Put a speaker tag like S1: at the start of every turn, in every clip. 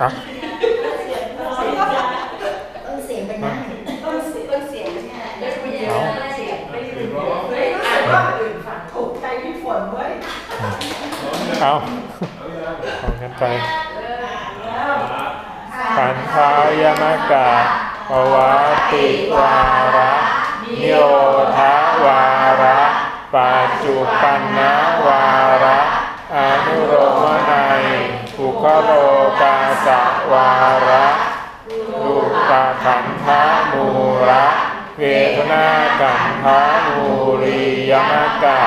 S1: อะ
S2: เออเสียงเป็นได้
S3: ต้นเสียงต้นเสียงเนี่ยได้คุยเย
S1: เอา
S3: อะเสียงไม่ได้ยินเฮ้ยอ่านว่าอื่นฝันถูกใจพี่ฝนเว้ย
S1: เอาเอากันไปขันธายนกะปวัตติวาระนิโรธาวาระปัจจุปันนวาระอนุโรมนัยอุคโลกา สวาระรูปขันธามูระเวทนาขันธามูริยมกะ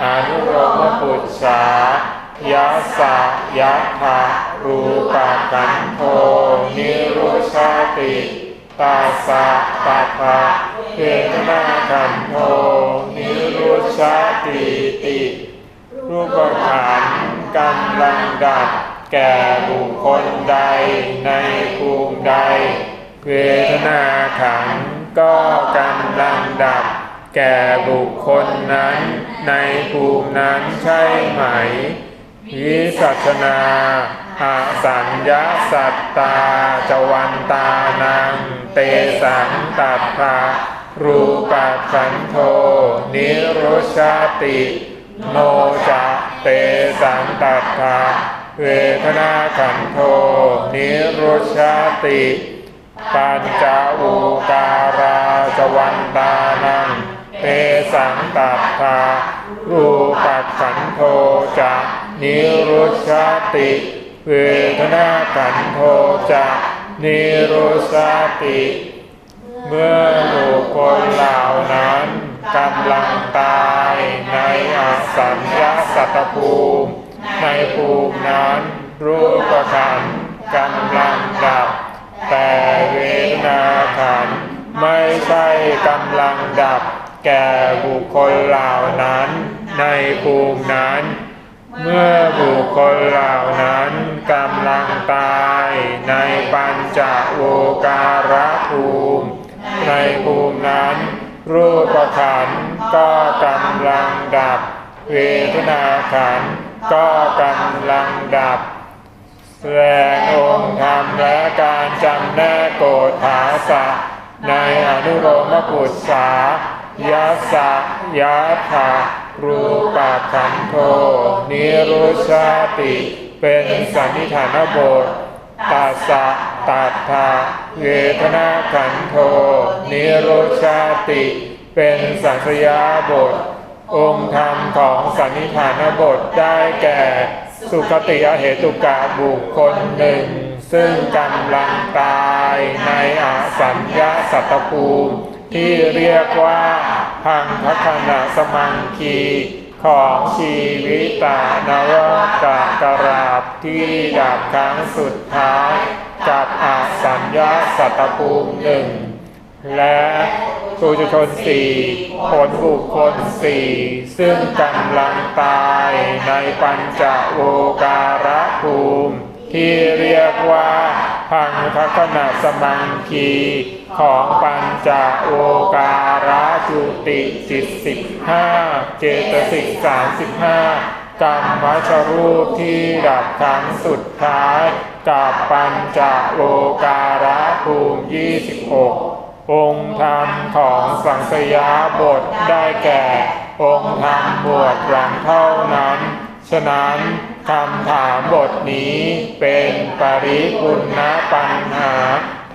S1: อนุโลมปุจฉายัสสะยัตถะรูปะกันโทนิรุชาติตัสะตัพพะเวทนาขันโทนิรุชาติติ รูปขันกำลังดับ แก่บุคคลใดในภูมิใด เวทนาขันธ์ก็กำลังดับ แก่บุคคลนั้น ในภูมินั้นใช่ไหม วิสัชนาอาสัญญาสัตตาจวันตานังเตสังตัดภารูปขันโท นิโรชาติ โนจะเตสังตัดภา เวทนาขันโท นิรุชาติ ปัญจอุการาจวันตานังเตสังตัดภารูปัขันโทจะนิรุชาติ เวทนาขันโทจะนิรุชาติ เมื่อบุคคลเหล่านั้นกำลังตายในอสัญญาสัตตภูมิ ในภูมินั้นรูปขันกำลังดับ แต่เวทนาขันไม่ใช่กำลังดับ แก่บุคคลเหล่านั้น ในภูมินั้น เมื่อบุคคลเหล่านั้นกำลังตายในปัญจโวการภูมิ ในภูมินั้น รูปขันก็กำลังดับ เวทนาขันธ ก็กำลังดับ แสดงองค์ธรรมและการจำแนกโกฏฐาสะ ในอนุโลมปุจฉายัสะยัถารูปะขันโท นิรุชาติ เป็นสันนิฐานบทตัสสะตัทธาเวทนาขันโท นิรุชาติ เป็นสัญญาบท องค์ธรรมของสันนิฐานบทได้แก่ สุขติอเหตุกะบุคคลหนึ่ง ซึ่งกำลังตายในอสัญญาสัตตภูมิ ที่เรียกว่าพังคขณะสมังคีของชีวิตานวกะกราบที่ดับครั้งสุดท้าย กับอสัญญาสัตตภูมิหนึ่งและ ปุถุชนสี่ผลบุคคลสี่ซึ่งกำลังตายในปัญจโวการภูมิ ที่เรียกว่าพังคขณะสมังคีของปัญจโวการจุติจิตสิบห้าเจตสิกสามสิบห้ากรรมวัชรูปที่ดับครั้งสุดท้าย กับปัญจโวการภูมิยี่สิบหก องค์ธรรมของสังสยาบทได้แก่ องค์ธรรมบวชหลังเท่านั้น ฉะนั้นคำถามบทนี้เป็นปริปุณณปัญหา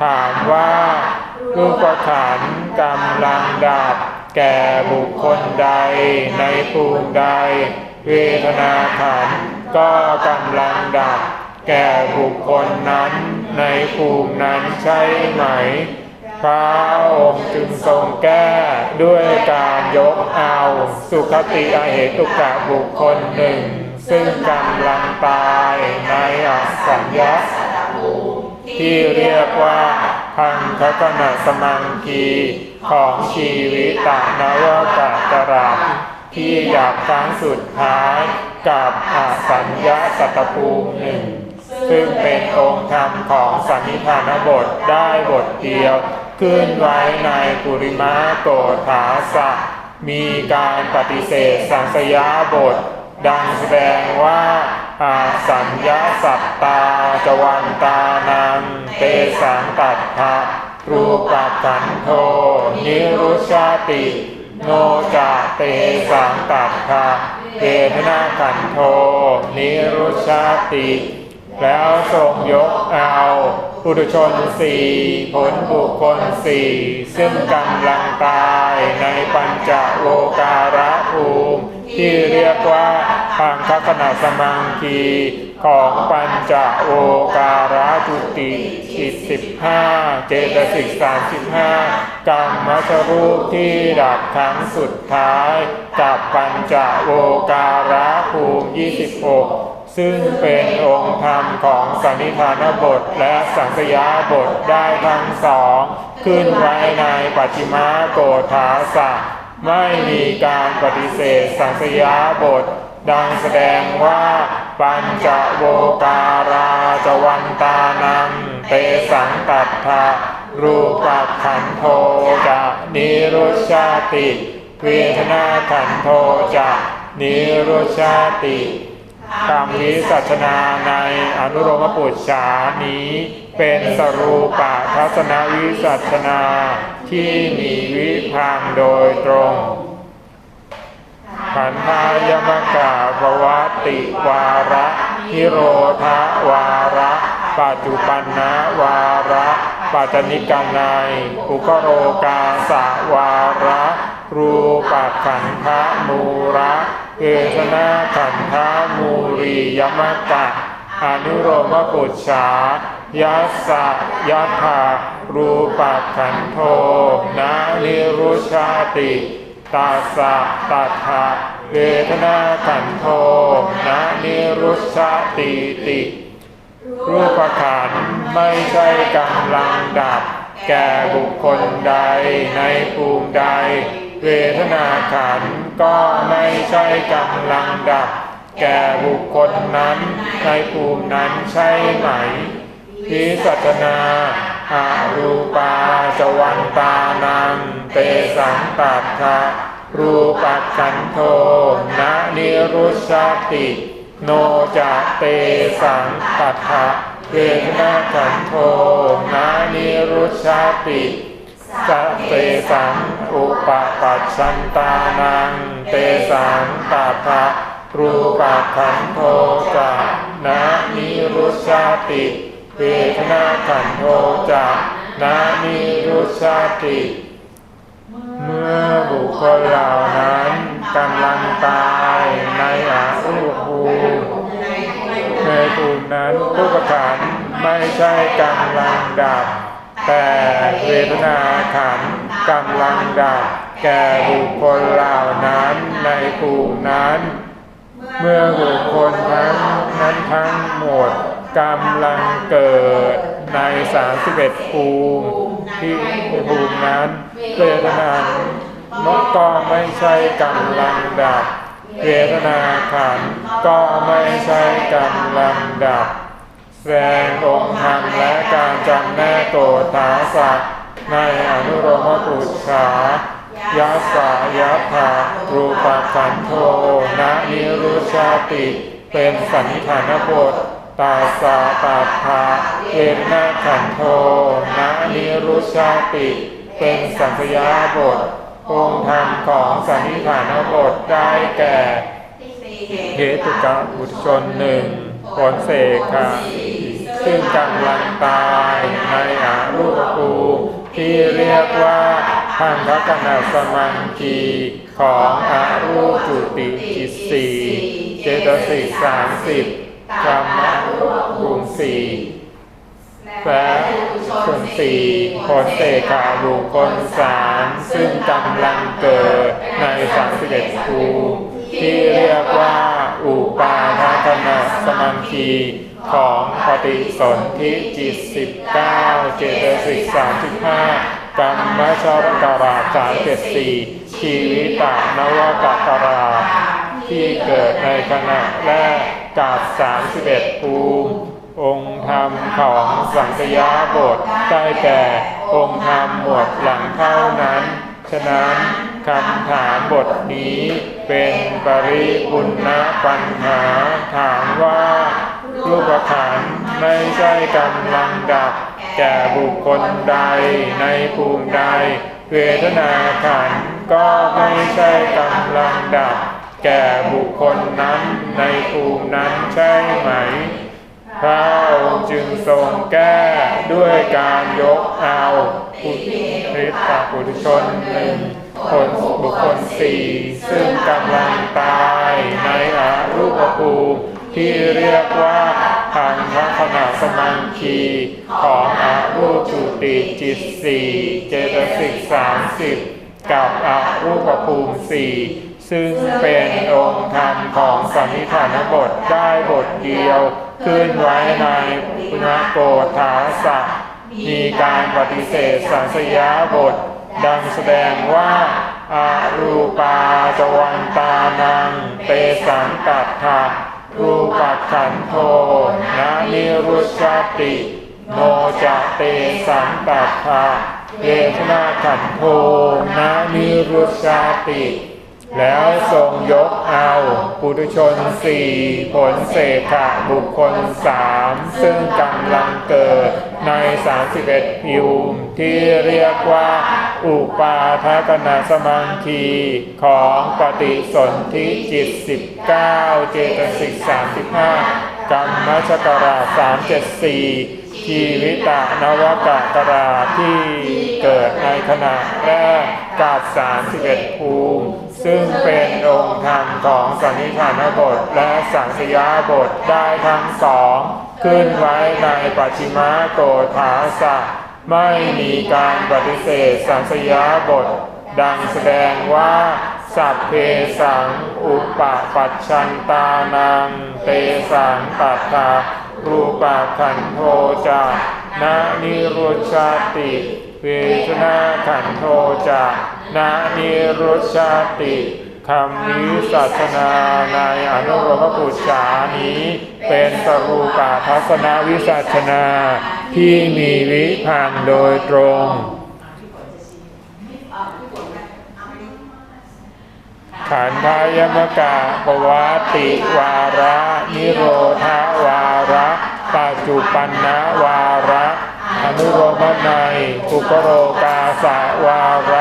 S1: ถามว่ารูปขันกำลังดับ แก่บุคคลใดในภูมิใด เวทนาขันก็กำลังดับ แก่บุคคลนั้นในภูมินั้นใช่ไหม พระองค์จึงทรงแก้ด้วยการยกเอา สุขติอเหตุกะบุคคลหนึ่ง ซึ่งกำลังตายในอสัญญาที่เรียกว่าพังคกณะสมังคีของชีวิตานวกะกราที่อยากครั้งสุดท้ายกับอสัญญาสัตตภูมิหนึ่งซึ่งเป็นองค์ธรรมของสันนิธานบทได้บทเดียว ขึ้นไว้ในปุริมาโกฏฐาสะ มีการปฏิเสธสังสยาบท ดังแสดงว่าอาสัญญาสัตตาจวันตานังเตสังตัดภะรูปขันโท นิรุชาติ โนจะเตสังตัดภะเทนาขันโท นิรุชาติ แล้วทรงยกเอา ปุถุชนสี่ผลบุคคลสี่ซึ่งกำลังตายในปัญจโลการะภูมิที่เรียกว่าทางคขณะสมังคีของปัญจโลการะจุติจิตสิบห้าเจตสิกสามสิบห้ากรรมัชรูปที่ดับครั้งสุดท้าย กับปัญจโลการะภูมิยี่สิบหก ซึ่งเป็นองค์ธรรมของสันนิธานบทและสังสยาบทได้ทั้งสอง ขึ้นไว้ในปัจจิมาโกฏาสะไม่มีการปฏิเสธสังสยาบท ดังแสดงว่าปัญจโวการาจวันตานังเตสังตัทธะรูปัขันโทจะนิรุชาติ เวทนาขันโทจะนิรุชาติ คำวิสัชนาในอนุโลมปุจฉานี้ เป็นสรูปะทัศนวิสัชนาที่มีวิพังค์โดยตรงขันธายมกาภวติวาระนิโรธวาระ ปัจจุปันนวาระ ปัจจนิกานัยอุกโรกาสาวาระรูปขันธมูระเวทนาขันธมูรียมะกะอนุโลมปุจฉายัสสะยัตถารูปขันโทนานิรุชาติตาสะตัทธะเวทนาขันโทนะนิรุชาติติ รูปขันธ์ไม่ใช่กำลังดับ แก่บุคคลใดในภูมิใด เวทนาขันธ์ก็ไม่ใช่กำลังดับ แก่บุคคลนั้น ในภูมินั้นใช่ไหมพิสัชนาอารูปาจวันตานังเตสังตัทธะรูปขันโทนะนิรุชาติ โนจะเตสังตัทธะเวนาขันโทนะนิรุชาติสัเตสังอุปปัชชันตานังเตสังตัทธะรูปขันโทจะนะนิรุชาติเวทนาขันโทจะนานิรุชาติเมื่อบุคคลเหล่านั้นกำลังตายในอารูปภูมิ ในภูมินั้นรูปขันไม่ใช่กำลังดับ แต่เวทนาขันกำลังดับ แก่บุคคลเหล่านั้นในภูมินั้น เมื่อบุคคลทั้งนั้นทั้งหมดกำลังเกิดใน31ภูมิที่ภูมินั้นเวทนาก็ไม่ใช่กำลังดับ เวทนาขันธ์ก็ไม่ใช่กำลังดับ แสดงองค์ธรรมและการจำแนกโกฏาสะในอนุโลมปุจฉายัสสะยัถารูปขันโทนะนิรุชาติ เป็นสันนิฐานบทตาสาตาภาเอนนาขันโทนะนิรุชาติ เป็นสังขยาบท องค์ธรรมของสันนิฐานบทได้แก่เหตุกะบุตรชนหนึ่งผลเสกค่ะซึ่งกำลังตายในอารูปภูที่เรียกว่าพันธกนาสมังคีของอารูปจุติจิตสี่เจตสิกสามสิบกรรมรูปภูมิสี่ และส่วนสี่ผลเสกาบุคคลสามซึ่งกำลังเกิดในสามสิบเอ็ดภูที่เรียกว่าอุปาทกนาสมังคีของปฏิสนธิจิตสิบเก้าเจตสิกสามสิบห้ากรรมชรกราสามเจ็ดสี่ชีวิตานวกกราที่เกิดในขณะแรกกับสามสิบเอ็ดภูมิ องค์ธรรมของสังสยาบทได้แก่ องค์ธรรมหมวดหลังเท่านั้น ฉะนั้นคำถามบทนี้เป็นปริบุณณปัญหาถามว่ารูปขันธ์ไม่ใช่กำลังดับ แก่บุคคลใดในภูมิใด เวทนาขันธ์ก็ไม่ใช่กำลังดับ แก่บุคคลนั้นในภูมินั้นใช่ไหม พระองค์จึงทรงแก้ด้วยการยกเอาปุถุชนปุถุชนหนึ่งคนบุคคลสี่ซึ่งกำลังตายในอรูปภูมิที่เรียกว่าทางพระขณะสมังคีของอรูปจุติจิตสี่เจตสิกสามสิบกับอรูปภูมิสี่ซึ่งเป็นองค์ธรรมของสันนิฐานบทได้บทเดียว ขึ้นไว้ในพุณโกฏฐาสักมีการปฏิเสธสังสยาบท ดังแสดงว่าอารูปาจวันตานังเตสังกัตถะรูปัขันโทนะนิรุชาติโนจะเตสังกัตถะเวทนาขันโทนะนิรุชาติ แล้วทรงยกเอาปุถุชนสี่ผลเศษขะบุคคลสามซึ่งกำลังเกิดใน 31พิวมที่เรียกว่า อุปาทกนาสมังคีของปฏิสนธิจิต 19 เจตสิก 35 กรรมชกรา374 ชีวิตานวกะกราที่เกิดในขณะแรกกับ31ภูมิ ซึ่งเป็นองค์ธรรมของสันนิฐานบทและสังสยาบทได้ทั้งสอง ขึ้นไว้ในปัจฉิมาโกฏาสะ ไม่มีการปฏิเสธสังสยาบท ดังแสดงว่าสัพเพสังอุปปัชชันตานัง เตสังปัฏฐารูปขันโทจานานิรุชาติ เวทนาขันโทจา นานิรุชาติคำนี้ศาสนาในอนุโลมปุจฉานี้ เป็นสรูปาทัศนวิสัชนาที่มีวิพันโดยตรงขันธายมกะปวัติวาระ นิโรธาวาระปัจจุปันนวาระ อนุโลมนัยปุกโรกาสาวาระ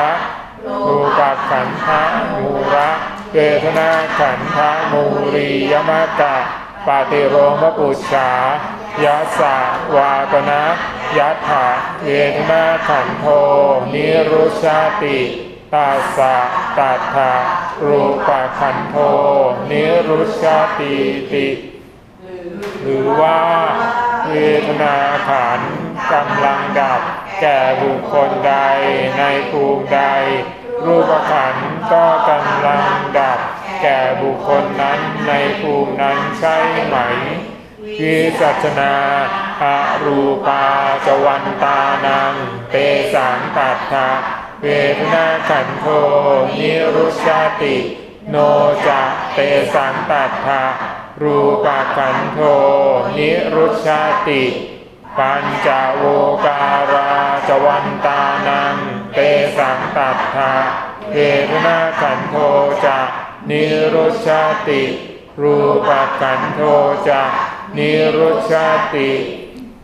S1: รูปขันธามูระเวทนาขันธามูรียมกะปฏิโรมปุจฉายัสะวาปนะยัตถะเวทนาขันโท นิรุชาติตาสะตัทธะรูปขันโท นิรุชาติติ หรือว่าเวทนาขันธ์กำลังดับ แก่บุคคลใดในภูมิใด รูปขันธ์ก็กำลังดับแก่บุคคลนั้นในภูมินั้นใช่ไหม วิสัชนาอารูปาจวันตานังเตสังตัตถะเวทนาขันโทนิรุชาติ โนจะเตสังตัตถะรูปขันโทนิรุชาติ ปัญจโวการาจวันตานัง เตสังตัตถะเวทนาขันโทจะนิรุชาติ รูปขันโทจะนิรุชาติ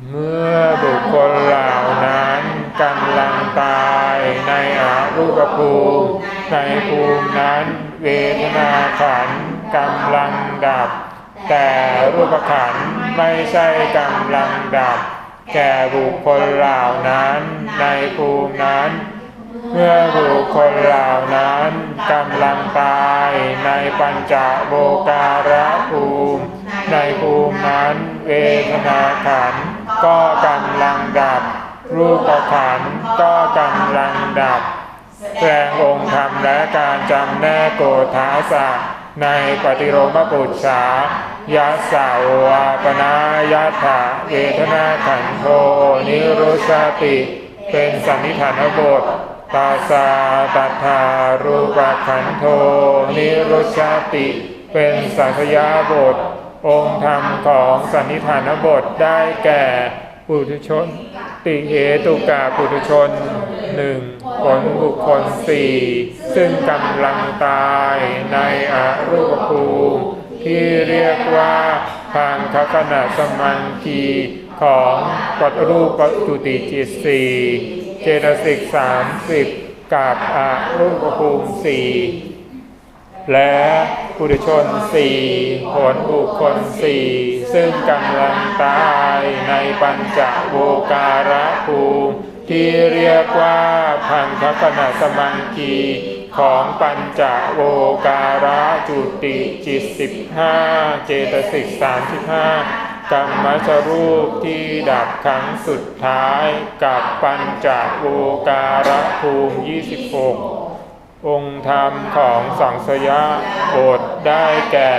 S1: เมื่อบุคคลเหล่านั้นกำลังตายในอารูปภูมิ ในภูมินั้น เวทนาขันกำลังดับ แต่รูปขันไม่ใช่กำลังดับ แก่บุคคลเหล่านั้น ในภูมินั้น เมื่อบุคคลเหล่านั้นกำลังตายในปัญจโบการะภูมิ ในภูมินั้นเวทนาขันธ์ก็กำลังดับ รูปขันธ์ก็กำลังดับแสดงองค์ธรรมและการจำแนกโกฏาสะในปฏิโลมปุจฉายัสาวาปนายัตถะเวทนาขันโทนิรุชาติ เป็นสันนิฐานบท ตาสาตัทารูปขันโท นิรุชาติ เป็นสังขยาบท องค์ธรรมของสันนิฐานบทได้แก่ปุถุชน ติเหตุกาปุถุชนหนึ่งผลบุคคลสี่ซึ่งกำลังตายในอรูปภูมิที่เรียกว่าทางคขณะสมังคีของปัจรูปจุติจิตสี่ เจตสิกสามสิบกับอารูปภูมิสี่และปุถุชนสี่ผลบุคคลสี่ซึ่งกำลังตายในปัญจโวการภูมิที่เรียกว่าพังคขณะสมังคีของปัญจโวการจุติจิตสิบห้าเจตสิกสามสิบห้า กรรมชรูปที่ดับครั้งสุดท้ายกับปัญจโวการภูมิ 26 องค์ธรรมของสังสยาบทได้แก่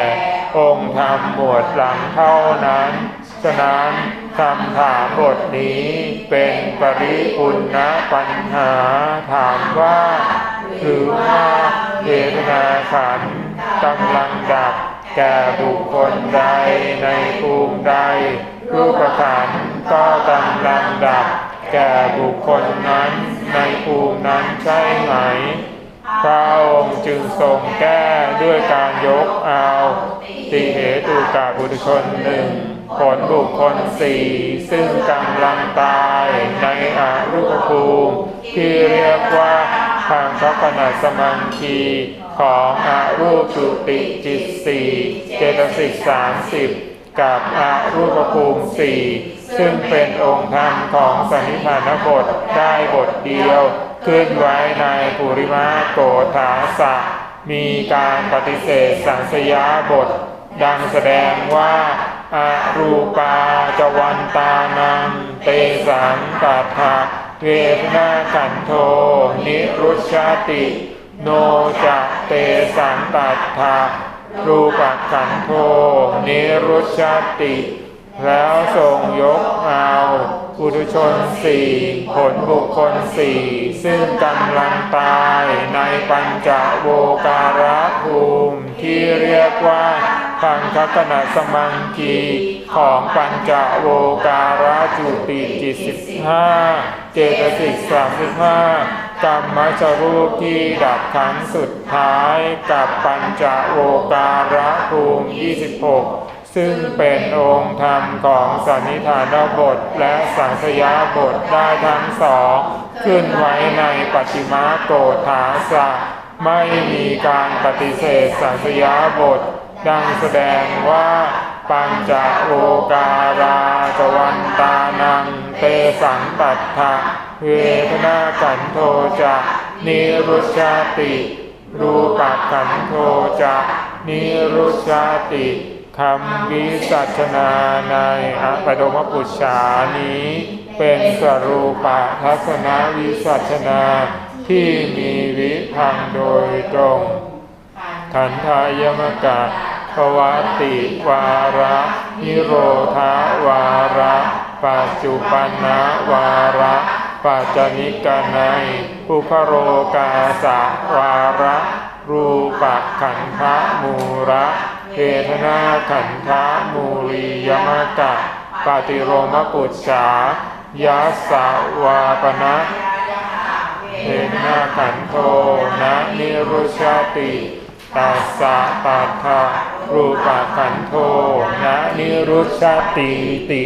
S1: องค์ธรรมหมวดหลังเท่านั้น ฉะนั้นคำถามบทนี้เป็นปริปุณณปัญหาถามว่า หรือว่าเวทนาขันธ์กำลังดั แก่บุคคลใดในภูมิใด รูปขันธ์ก็กำลังดับ แก่บุคคลนั้นในภูมินั้นใช่ไหม พระองค์จึงทรงแก้ด้วยการยกเอาติเหตุกาบุตรชนหนึ่งผลบุคคลสี่ซึ่งกำลังตายในอารูปภูมิที่เรียกว่า ทางพระขณะสมังคีของอารูปจุติจิตสี่เจตสิกสามสิบกับอารูปภูมิสี่ซึ่งเป็นองค์ธรรมของสันนิฐานบทได้บทเดียว ขึ้นไว้ในปุริมาโกฐาสะ มีการปฏิเสธสังสยาบท ดังแสดงว่าอารูปาจวันตานังเตสังตัทธะ เวทนาขันโท นิรุชาติ โนจะเตสังตัทธะรูปขันโท นิรุชาติ แล้วทรงยกเอาปุถุชนสี่ผลบุคคลสี่ซึ่งกำลังตายในปัญจโวการภูมิที่เรียกว่า พังคขณะสมังคีของปัญจโวการจุติจิตสิบห้าเจตสิกสามสิบห้ากรรมชรูปที่ดับครั้งสุดท้ายกับปัญจโวการะภูมิ 26 ซึ่งเป็นองค์ธรรมของสันนิฐานบทและสังสยาบทได้ทั้งสอง ขึ้นไว้ในปัจจิมาโกฐาสะ ไม่มีการปฏิเสธสังสยาบท ดังแสดงว่า ปัญจโอการาจวันตานังเตสังตัทธะเวทนาขันโทจะนิรุชาติ รูปขันโทจะนิรุชาติคำวิสัชนาในอปดมปุชานี้ เป็นสรูปะทัศนวิสัชนาที่มีวิพังโดยตรงทันทายมกะ วติวาระนิโรธาวาระปัจจุปันนวาระปัจจนิกนัยปุคโรกาสาวาระ รูปขันธมูระเวทนาขันธมูรียมะกะปฏิโรมปุจฉายัสาวาปนะเวทนาขันโทนะนิรุชาติ ตัสสะปัฏฐะรูปขันโทนะนิรุชาติติ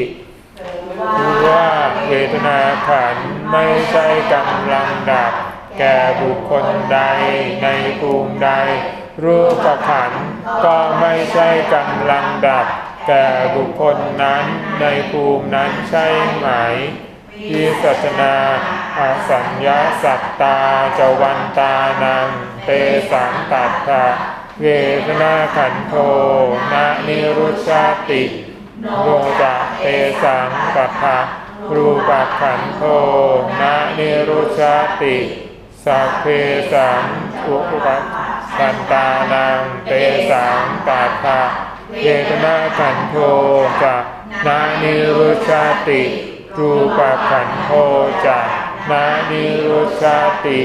S1: คือว่าเวทนาขันไม่ใช่กำลังดับ แก่บุคคลใดในภูมิใด รูปขันก็ไม่ใช่กำลังดับ แก่บุคคลนั้นในภูมินั้นใช่ไหม ที่สัจนาอาสัญญาสัตตาจวันตานังเตสังตัตถะเวทนาขันโทนะนิรุชาติโนจะเตสังตัตถะรูปขันโทนะนิรุชาติสัพเพสังอุปสันตานังเตสังตัตถะเวทนาขันโทจะนานิรุชาติ รูปขันโทจะนานิรุชาติ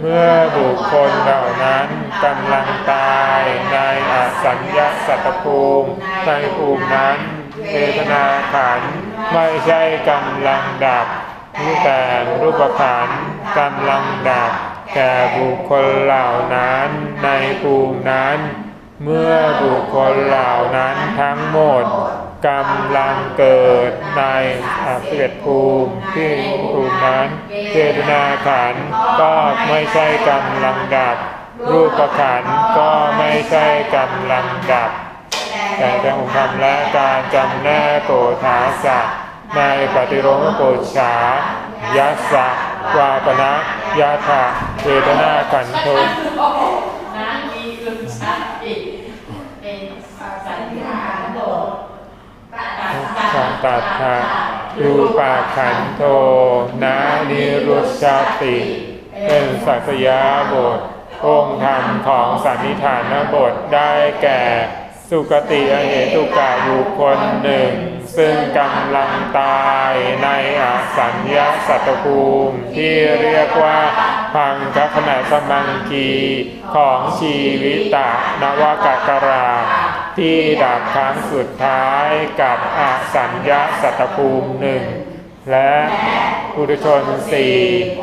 S1: เมื่อบุคคลเหล่านั้นกำลังตายในอสัญญาสัตตภูมิในภูมินั้นเวทนาขันธ์ไม่ใช่กำลังดับแต่รูปขันธ์กำลังดับแก่บุคคลเหล่านั้นในภูมินั้น เมื่อบุคคลเหล่านั้นทั้งหมด กำลังเกิดในอาเิภูมิที่ภูมินั้นเจตนาขันธ์ก็ไม่ใช่กำลังดับ รูปขันธ์ก็ไม่ใช่กำลังดับ แต่แต่องค์ธรรมและการจำแนกโกธาสะในปฏิโลมโกชายัสสะวาปนะยาถะเจตนาขันธ์โท
S3: นะมีอึมชัดอีกเป็นสัญญาโดดตัด
S1: สัมปัฏฐะรูปาขันโทนานิรุชาติ เป็นสักยาบท องค์ธรรมของสันนิฐานบทได้แก่ สุกติอเหตุกะบุคคลหนึ่ง ซึ่งกำลังตายในอสัญญาสัตตภูมิ ที่เรียกว่าพังคขณะสมังคีของชีวิตะนวากกรา ที่ดับครั้งสุดท้ายกับอสัญญาสัตตภูมิหนึ่งและปุถุชนสี่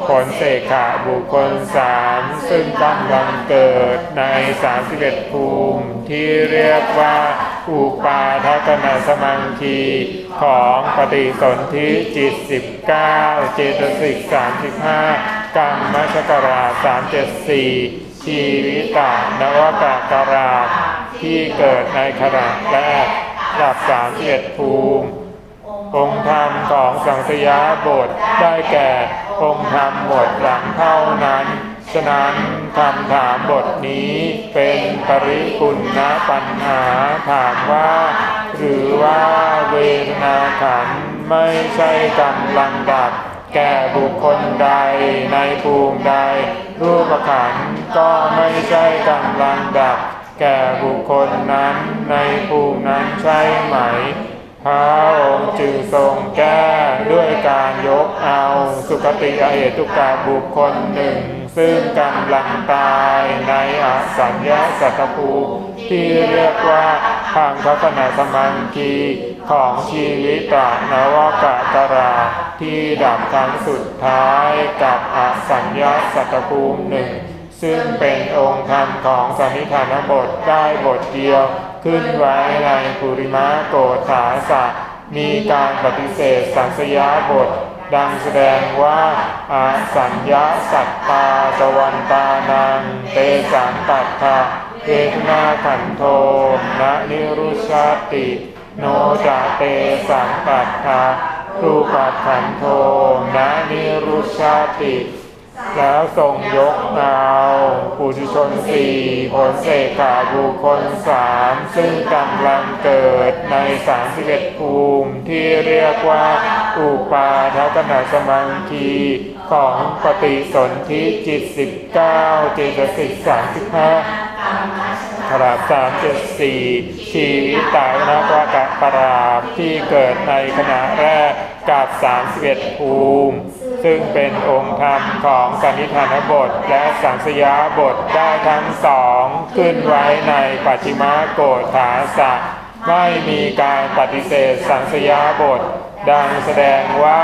S1: ผลเสกขาบุคคลสามซึ่งกำลังเกิดในสามสิบเอ็ดภูมิที่เรียกว่าอุปาทักณสมังคีของปฏิสนธิจิตสิบเก้าเจตสิกสามสิบห้ากรรมชกราสามเจ็ดสี่ชีวิตานวกากรา ที่เกิดในขณะแรกดับสามเอ็ดภูมิ องค์ธรรมของสังสยาบทได้แก่ องค์ธรรมหมวดหลังเท่านั้น ฉะนั้นคำถามบทนี้เป็นปริคุณณปัญหาถามว่า หรือว่าเวทนาขันไม่ใช่กำลังดับแก่บุคคลใดในภูมิใด รูปขันก็ไม่ใช่กำลังดับ แก่บุคคลนั้นในภูมินั้นใช่ไหม พระองค์จึงทรงแก้ด้วยการยกเอาสุคติอเหตุกาบุคคลหนึ่ง ซึ่งกำลังตายในอสัญญาสัตตภูมิที่เรียกว่าทางพัฒนาสมังคีของชีวิตานวกาตราที่ดับครั้งสุดท้ายกับอสัญญาสัตตภูมิหนึ่ง ซึ่งเป็นองค์ธรรมของสันนิฐานบทได้บทเดียว ขึ้นไว้ในปุริมาโกฏาสะมีการปฏิเสธสังสยาบท ดังแสดงว่าอาสัญญาสัตตาตวันตานังเตสังตัตถะเวทนาขันโทนะนิรุชาติ โนจาเตสังตัตถะรูปัขันโทนะนิรุชาติ แล้วทรงยกเอาปุถุชนสี่ผลเสกขาบุคคลสามซึ่งกำลังเกิดในสามสิบเอ็ดภูมิที่เรียกว่า อุปาทักณสมังคีของปฏิสนธิจิตสิบเก้าเจตสิกสามสิบห้าขราบสามเจ็ดสี่ชีวิตายนะวากะปราบที่เกิดในขณะแรก กับสามสิบเอ็ดภูมิ ซึ่งเป็นองค์ธรรมของสันนิธานบทและสังสยาบทได้ทั้งสอง ขึ้นไว้ในปัจฉิมาโกฏฐาสะไม่มีการปฏิเสธสังสยาบท ดังแสดงว่า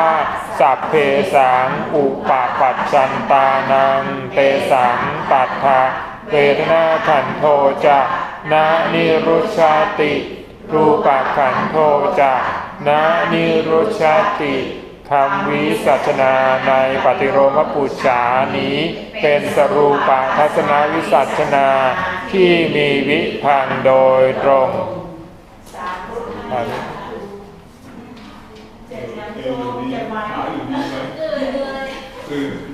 S1: สัพเพสังอุปปัจจันตานังเตสังตัทธะเวทนาขันโทจะนะนิรุชาติ รูปขันโทจะ นะนิรุชาติธรรมวิสัชนาในปฏิโรมปุจฉานี้ เป็นสรูปทัศนวิสัชนาที่มีวิพังค์โดยตรง
S2: เอออยู่ดีขาอยู่ดีไหม